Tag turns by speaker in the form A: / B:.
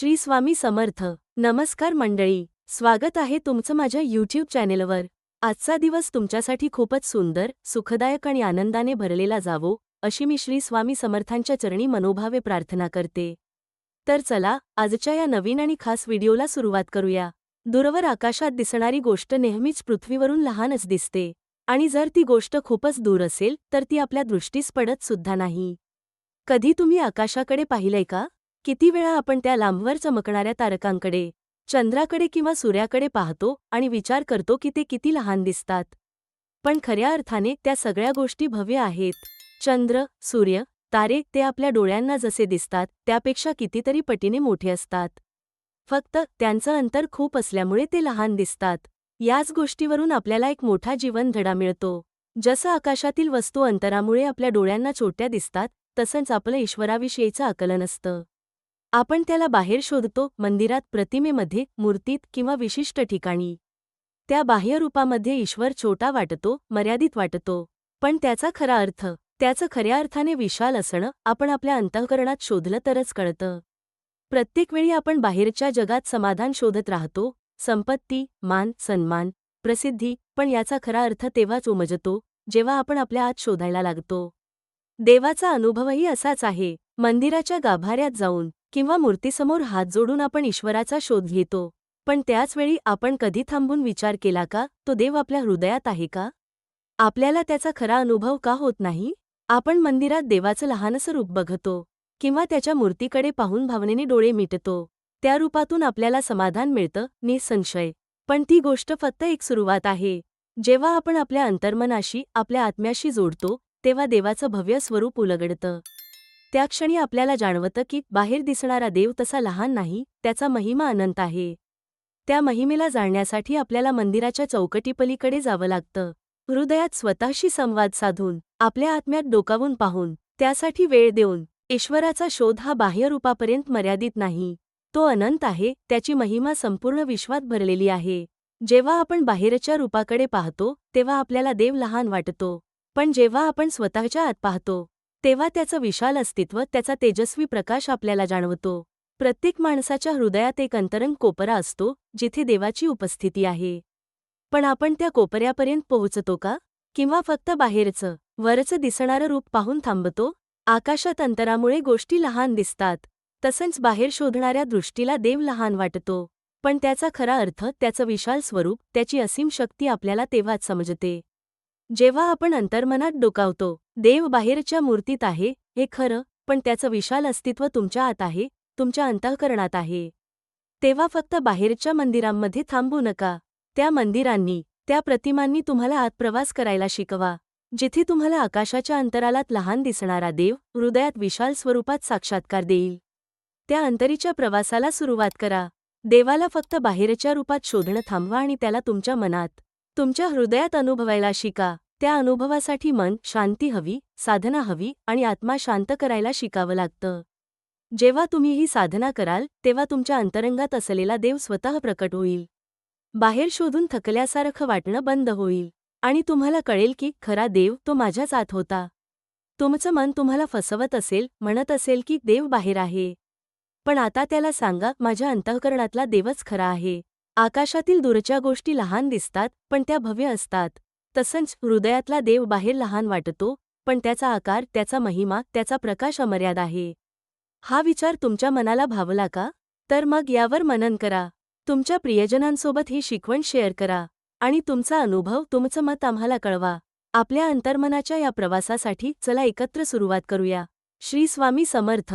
A: श्री स्वामी समर्थ. नमस्कार मंडळी. स्वागत आहे तुमचं माझ्या यूट्यूब चॅनेलवर आजचा दिवस तुमच्यासाठी खूपच सुंदर सुखदायक आणि आनंदाने भरलेला जावो अशी मी श्री स्वामी समर्थांच्या चरणी मनोभावे प्रार्थना करते. तर चला आजच्या या नवीन आणि खास व्हिडिओला सुरुवात करूया. दूरवर आकाशात दिसणारी गोष्ट नेहमीच पृथ्वीवरून लहानच दिसते. आणि जर ती गोष्ट खूपच दूर असेल तर ती आपल्या दृष्टीस पडत सुद्धा नाही. कधी तुम्ही आकाशाकडे पाहिलंय का? किती वेळा आपण त्या लांबवर चमकणाऱ्या तारकांकडे चंद्राकडे किंवा सूर्याकडे पाहतो आणि विचार करतो की ते किती लहान दिसतात. पण खऱ्या अर्थाने त्या सगळ्या गोष्टी भव्य आहेत. चंद्र सूर्य तारे ते आपल्या डोळ्यांना जसे दिसतात त्यापेक्षा कितीतरी पटीने मोठे असतात. फक्त त्यांचं अंतर खूप असल्यामुळे ते लहान दिसतात. याच गोष्टीवरून आपल्याला एक मोठा जीवन धडा मिळतो. जसं आकाशातील वस्तू अंतरामुळे आपल्या डोळ्यांना छोट्या दिसतात तसंच आपलं ईश्वराविषयीचं आकलन असतं. आपण त्याला बाहेर शोधतो मंदिरात प्रतिमेमध्ये मूर्तीत किंवा विशिष्ट ठिकाणी. त्या बाह्यरूपामध्ये ईश्वर छोटा वाटतो मर्यादित वाटतो. पण त्याचा खरा अर्थ त्याचं खऱ्या अर्थाने विशाल असणं आपण आपल्या अंतःकरणात शोधलं तरच कळतं. प्रत्येक वेळी आपण बाहेरच्या जगात समाधान शोधत राहतो संपत्ती मान सन्मान प्रसिद्धी पण याचा खरा अर्थ तेव्हाच उमजतो जेव्हा आपण आपल्या आत शोधायला लागतो. देवाचा अनुभवही असाच आहे मंदिराच्या गाभाऱ्यात जाऊन किंवा मूर्तीसमोर हात जोडून आपण ईश्वराचा शोध घेतो. पण त्याचवेळी आपण कधी थांबून विचार केला का? तो देव आपल्या हृदयात आहे का? आपल्याला त्याचा खरा अनुभव का होत नाही? आपण मंदिरात देवाचं लहानसं रूप बघतो किंवा त्याच्या मूर्तीकडे पाहून भावनेने डोळे मिटतो. त्या रूपातून आपल्याला समाधान मिळतं निसंशय. पण ती गोष्ट फक्त एक सुरुवात आहे. जेव्हा आपण आपल्या अंतर्मनाशी आपल्या आत्म्याशी जोडतो तेव्हा देवाचं भव्य स्वरूप उलगडतं. त्या क्षणी आपल्याला जाणवतं की बाहेर दिसणारा देव तसा लहान नाही त्याचा महिमा अनंत आहे. त्या महिमेला जाणण्यासाठी आपल्याला मंदिराच्या चौकटीपलीकडे जावं लागतं. हृदयात स्वतःशी संवाद साधून आपल्या आत्म्यात डोकावून पाहून त्यासाठी वेळ देऊन ईश्वराचा शोध हा बाह्यरूपापर्यंत मर्यादित नाही. तो अनंत आहे त्याची महिमा संपूर्ण विश्वात भरलेली आहे. जेव्हा आपण बाहेरच्या रूपाकडे पाहतो तेव्हा आपल्याला देव लहान वाटतो. पण जेव्हा आपण स्वतःच्या आत पाहतो तेव्हा त्याचं विशाल अस्तित्व त्याचा तेजस्वी प्रकाश आपल्याला जाणवतो. प्रत्येक माणसाच्या हृदयात एक अंतरंग कोपरा असतो जिथे देवाची उपस्थिती आहे. पण आपण त्या कोपऱ्यापर्यंत पोहोचतो का? किंवा फक्त बाहेरचं वरचं दिसणारं रूप पाहून थांबतो? आकाशात अंतरामुळे गोष्टी लहान दिसतात. तसंच बाहेर शोधणाऱ्या दृष्टीला देव लहान वाटतो. पण त्याचा खरा अर्थ त्याचं विशाल स्वरूप त्याची असीम शक्ती आपल्याला तेव्हाच समजते. जेव्हा आपण अंतर्मनात डोकावतो देव बाहेरच्या मूर्तीत आहे हे खरं पण त्याचं विशाल अस्तित्व तुमच्या आत आहे तुमच्या अंतःकरणात आहे. तेव्हा फक्त बाहेरच्या मंदिरांमध्ये थांबू नका. त्या मंदिरांनी त्या प्रतिमांनी तुम्हाला आत प्रवास करायला शिकवा. जिथे तुम्हाला आकाशाच्या अंतरालात लहान दिसणारा देव हृदयात विशाल स्वरूपात साक्षात्कार देईल. त्या अंतरीच्या प्रवासाला सुरुवात करा. देवाला फक्त बाहेरच्या रूपात शोधणं थांबवा आणि त्याला तुमच्या मनात तुमच्या हृदयात अनुभवायला शिका. त्या अनुभवासाठी मन शांती हवी साधना हवी आणि आत्मा शांत करायला शिकावं लागतं. जेव्हा तुम्ही ही साधना कराल तेव्हा तुमच्या अंतरंगात असलेला देव स्वतः प्रकट होईल. बाहेर शोधून थकल्यासारखं वाटणं बंद होईल आणि तुम्हाला कळेल की खरा देव तो माझ्याच आत होता. तुमचं मन तुम्हाला फसवत असेल म्हणत असेल की देव बाहेर आहे. पण आता त्याला सांगा माझ्या अंतःकरणातला देवच खरा आहे. आकाशातील दूरच्या गोष्टी लहान दिसतात पण त्या भव्य असतात. तसंच हृदयातला देव बाहेर लहान वाटतो पण त्याचा आकार त्याचा महिमा त्याचा प्रकाश अमर्याद आहे. हा विचार तुमच्या मनाला भावला का? तर मग यावर मनन करा. तुमच्या प्रियजनांसोबत ही शिकवण शेअर करा. आणि तुमचा अनुभव तुमचं मत आम्हाला कळवा. आपल्या अंतर्मनाच्या या प्रवासासाठी चला एकत्र सुरुवात करूया. श्री स्वामी समर्थ.